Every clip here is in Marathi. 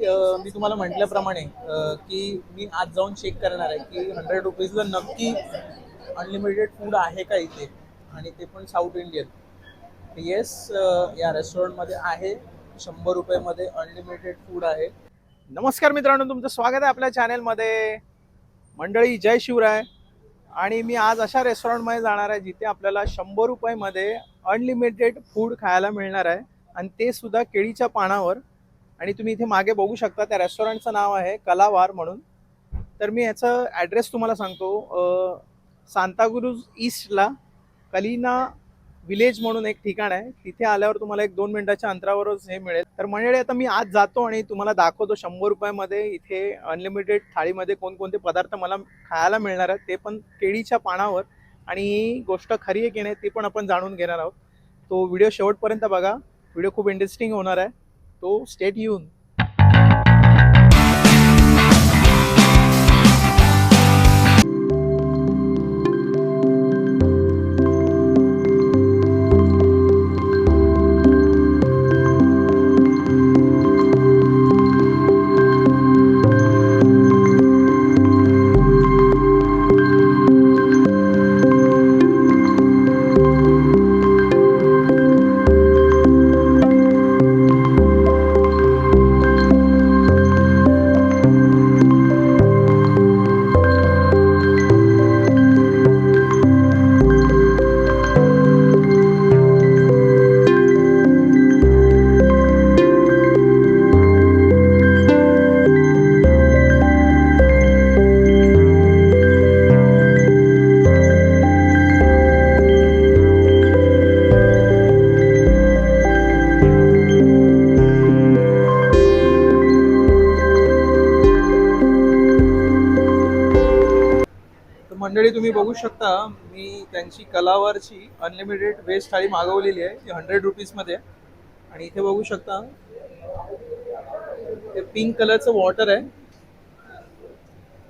मी तुम्हाला म्हटल्याप्रमाणे की मी आज जाऊन चेक करणार आहे की हंड्रेड रुपीजला नक्की अनलिमिटेड फूड आहे का इथे? आणि ते पण साऊथ इंडियन येस या रेस्टॉरंटमध्ये आहे. शंभर रुपयामध्ये अनलिमिटेड फूड आहे. नमस्कार मित्रांनो तुमचं स्वागत आहे आपल्या चॅनेलमध्ये मंडळी जय शिवराय. आणि मी आज अशा रेस्टॉरंटमध्ये जाणार आहे जिथे आपल्याला शंभर रुपयामध्ये अनलिमिटेड फूड खायला मिळणार आहे. आणि ते सुद्धा केळीच्या पानावर. आणि तुम्ही इथे मागे बघू शकता त्या रेस्टॉरंटचं नाव आहे कलावार म्हणून. तर मी ह्याचं ॲड्रेस तुम्हाला सांगतो. सांतागुरुज ईस्टला कलिना विलेज म्हणून एक ठिकाण आहे. तिथे आल्यावर तुम्हाला एक दोन मिनिटाच्या अंतरावरच हे मिळेल. तर मंडळी आता मी आज जातो आणि तुम्हाला दाखवतो शंभर रुपयामध्ये इथे अनलिमिटेड थाळीमध्ये कोणकोणते पदार्थ मला खायला मिळणार आहेत ते पण केळीच्या पानावर. आणि ही गोष्ट खरी आहे की नाही ती पण आपण जाणून घेणार आहोत. तो व्हिडिओ शेवटपर्यंत बघा. व्हिडिओ खूप इंटरेस्टिंग होणार आहे. तो स्टेट येऊन मंडळी तुम्ही बघू शकता मी त्यांची कलावरची अनलिमिटेड व्हेज थाळी मागवलेली आहे. ती हंड्रेड रुपीजमध्ये आणि इथे बघू शकता ते पिंक कलरचं वॉटर आहे.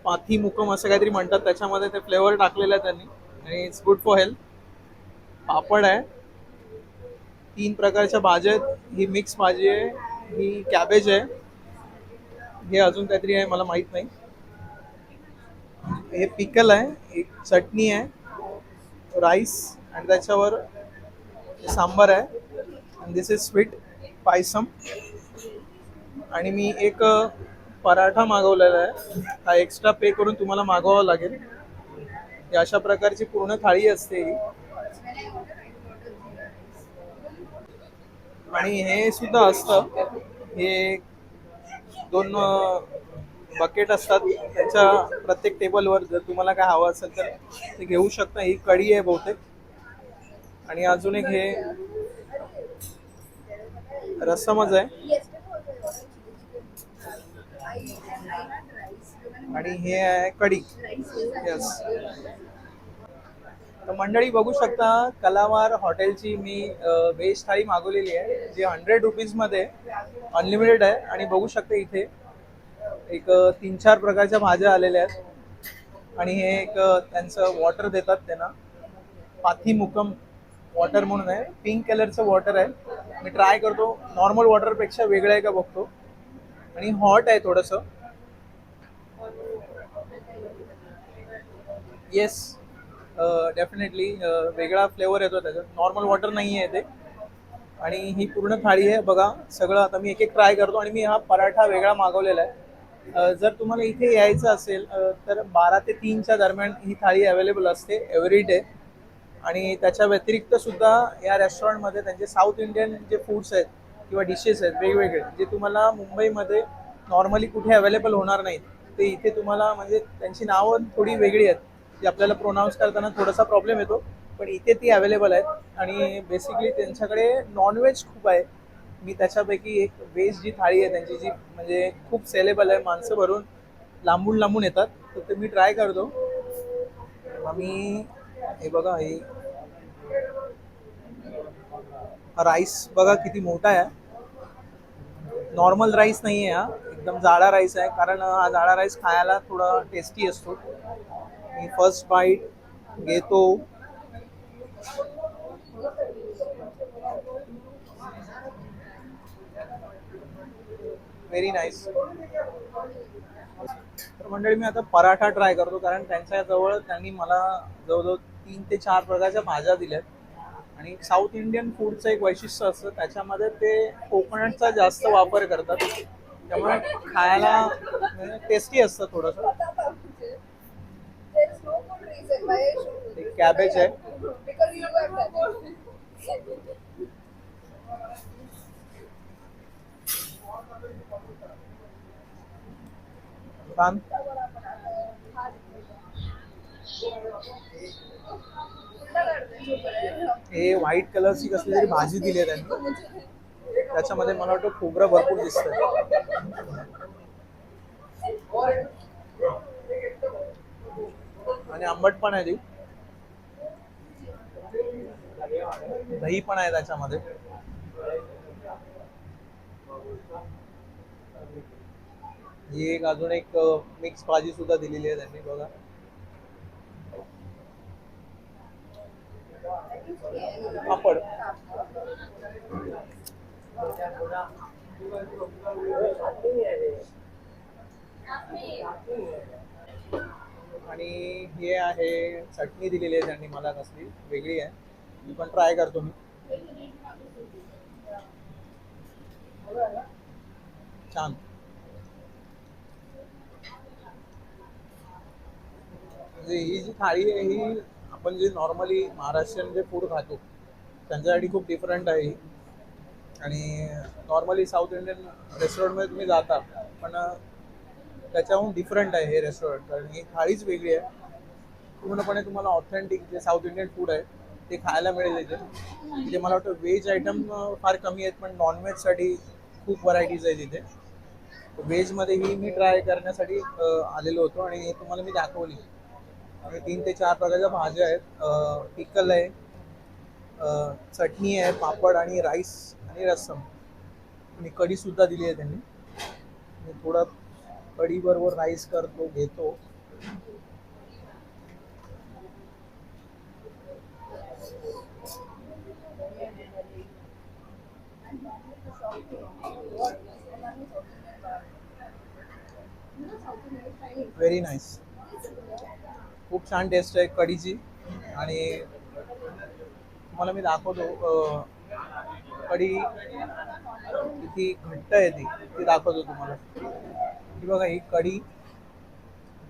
पाथी मुकम असं काहीतरी म्हणतात त्याच्यामध्ये ते फ्लेवर टाकलेलं आहे त्यांनी. आणि it's good for health papad आहे. तीन प्रकारच्या भाज्या आहेत. ही मिक्स भाजी आहे ही कॅबेज आहे. हे अजून काहीतरी आहे मला माहीत नाही. हे पिकल आहे एक चटणी आहे राईस आणि त्याच्यावर सांबार आहे. आणि दिस इज स्वीट पायसम. आणि मी एक पराठा मागवलेला आहे. हा एक्स्ट्रा पे करून तुम्हाला मागवावा लागेल. अशा प्रकारची पूर्ण थाळी असते ही. आणि हे सुद्धा असतं. हे दोन बकेट असतात त्यांच्या प्रत्येक टेबलवर जर तुम्हाला काय हवं असेल तर ते घेऊ शकता. ही कढी आहे बहुतेक. आणि अजून एक हे रसमच आहे. आणि हे आहे कढी यस तर मंडळी बघू शकता कलावार हॉटेलची मी व्हेज थाळी मागवलेली आहे जी हंड्रेड रुपीजमध्ये अनलिमिटेड आहे. आणि बघू शकता इथे एक तीन चार प्रकारच्या भाज्या आलेल्या आहेत. आणि हे एक त्यांचं वॉटर देतात त्यांना. पाथी मुकम वॉटर म्हणून आहे. पिंक कलरचं वॉटर आहे. मी ट्राय करतो. नॉर्मल वॉटरपेक्षा वेगळं आहे का बघतो. आणि हॉट आहे थोडंसं. येस डेफिनेटली वेगळा फ्लेवर येतो त्याच्यात नॉर्मल वॉटर नाही आहे ते. आणि ही पूर्ण थाळी आहे. बघा सगळं आता मी एक एक ट्राय करतो. आणि मी हा पराठा वेगळा मागवलेला आहे. जर तुम्हाला इथे यायचं असेल तर बारा ते तीनच्या दरम्यान ही थाळी अवेलेबल असते एव्हरी डे आणि त्याच्या व्यतिरिक्त सुद्धा या रेस्टॉरंटमध्ये त्यांचे साऊथ इंडियन जे फूड्स आहेत किंवा डिशेस आहेत वेगवेगळे जे तुम्हाला मुंबईमध्ये नॉर्मली कुठे अवेलेबल होणार नाहीत ते इथे तुम्हाला म्हणजे त्यांची नावं थोडी वेगळी आहेत जी आपल्याला प्रोनाऊन्स करताना थोडासा प्रॉब्लेम येतो. पण इथे ती अवेलेबल आहेत आणि बेसिकली त्यांच्याकडे नॉनव्हेज खूप आहे. मी त्याच्यापैकी एक वेज जी थाळी आहे त्यांची जी म्हणजे खूप सेलेबल आहे माणसं भरून लांबून लांबून येतात तर ते मी ट्राय करतो. आम्ही हे बघा हे राईस बघा किती मोठा आहे. नॉर्मल राईस नाही आहे हा एकदम जाडा राईस आहे कारण हा जाडा राईस खायला थोडा टेस्टी असतो. मी फर्स्ट बाईट घेतो. व्हेरी नाईस तर मंडळी मी आता पराठा ट्राय करतो कारण त्यांच्या जवळ त्यांनी मला जवळजवळ तीन ते चार प्रकारच्या भाज्या दिल्यात. आणि साऊथ इंडियन फूडचं एक वैशिष्ट्य असतं त्याच्यामध्ये ते कोकोनटचा जास्त वापर करतात. त्यामुळे खायला म्हणजे टेस्टी असतं थोडंसं. कॅबेज आहे. छान हे व्हाईट कलरची कसली तरी भाजी दिली आहे त्यांनी. त्याच्यामध्ये मला वाटतं खोबरं भरपूर दिसत आणि आंबट पण आहे ती. दही पण आहे त्याच्यामध्ये. ही एक अजून एक मिक्स भाजी सुद्धा दिलेली आहे त्यांनी बघा. पापड. आणि हे आहे चटणी दिलेली आहे त्यांनी मला कसली वेगळी आहे. मी पण ट्राय करतो मी. छान. म्हणजे ही जी थाळी आहे ही आपण जे नॉर्मली महाराष्ट्रीयन जे फूड खातो त्यांच्यासाठी खूप डिफरंट आहे. आणि नॉर्मली साऊथ इंडियन रेस्टॉरंटमध्ये तुम्ही जाता पण त्याच्याहून डिफरंट आहे हे रेस्टॉरंट कारण ही थाळीच वेगळी आहे. पूर्णपणे तुम्हाला ऑथेंटिक जे साऊथ इंडियन फूड आहे ते खायला मिळेल इथे. तिथे मला वाटतं व्हेज आयटम फार कमी आहेत पण नॉनव्हेजसाठी खूप व्हरायटीज आहेत तिथे व्हेजमध्ये ही मी ट्राय करण्यासाठी आलेलो होतो आणि तुम्हाला मी दाखवली. आणि तीन ते चार प्रकारच्या भाज्या आहेत. पिकल आहे चटणी आहे पापड आणि राईस आणि रस्सम आणि कढी सुद्धा दिली आहे त्यांनी. मी थोडं कढी बरोबर राईस करतो घेतो. व्हेरी नाईस खूप छान टेस्ट आहे कढीची. आणि तुम्हाला मी दाखवतो कढी किती घट्ट आहे ती ती दाखवतो तुम्हाला. ही बघा ही कढी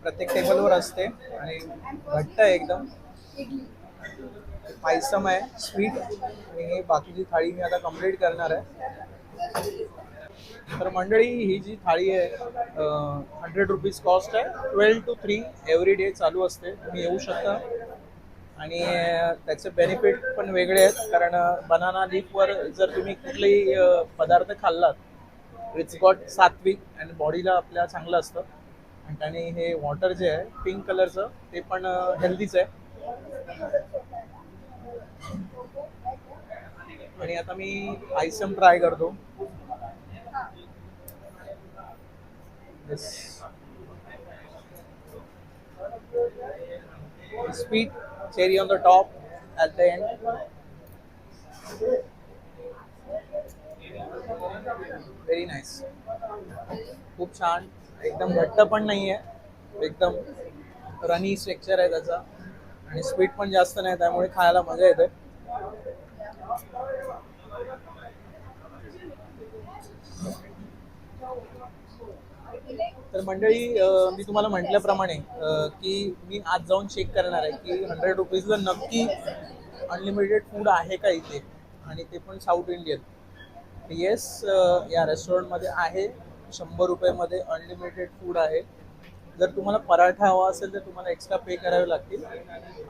प्रत्येक टेबलवर असते आणि घट्ट आहे एकदम. पायसम आहे स्वीट आणि बाकीची थाळी मी आता कंप्लीट करणार आहे. तर मंडळी ही जी थाळी आहे हंड्रेड रुपीज कॉस्ट आहे. Twelve to three every day चालू असते. तुम्ही येऊ शकता. आणि त्याचे बेनिफिट पण वेगळे आहेत. कारण बनाना लीफवर जर तुम्ही कुठलेही पदार्थ खाल्लात इट्स गॉट सात्विक आणि बॉडीला आपल्या चांगलं असतं. आणि त्याने हे वॉटर जे आहे पिंक कलरचं ते पण हेल्दीच आहे. आणि आता मी आयसम ट्राय करतो. Sweet cherry on the top at the end. Very nice. खूप छान. एकदम घट्ट पण नाही आहे एकदम रनी स्ट्रक्चर आहे त्याचा. आणि स्वीट पण जास्त नाही त्यामुळे खायला मजा येते. तर मंडळी मी तुम्हाला म्हटल्याप्रमाणे की मी आज जाऊन चेक करणार आहे की हंड्रेड रुपीजला नक्की अनलिमिटेड फूड आहे का इथे? आणि ते पण साऊथ इंडियन येस या रेस्टॉरंटमध्ये आहे. शंभर रुपयामध्ये अनलिमिटेड फूड आहे. जर तुम्हाला पराठा हवा असेल तर तुम्हाला एक्स्ट्रा पे करावे लागतील.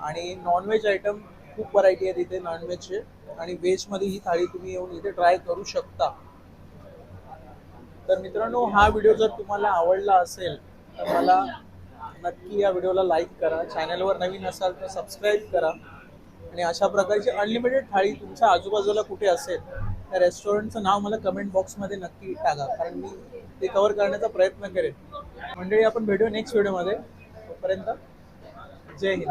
आणि नॉनव्हेज आयटम खूप व्हरायटी आहेत इथे नॉनव्हेजचे आणि व्हेजमध्ये ही थाळी तुम्ही येऊन इथे ट्राय करू शकता. तर मित्रांनो हा व्हिडिओ जर तुम्हाला आवडला असेल तर मला नक्की या व्हिडिओला लाईक करा. चॅनलवर नवीन असाल तर सबस्क्राईब करा. आणि अशा प्रकारची अनलिमिटेड थाळी तुमच्या आजूबाजूला कुठे असेल त्या रेस्टॉरंटचं नाव मला कमेंट बॉक्समध्ये नक्की टाका. कारण मी ते कव्हर करण्याचा प्रयत्न करेन. मंडळी आपण भेटू नेक्स्ट व्हिडिओमध्ये तोपर्यंत जय हिंद.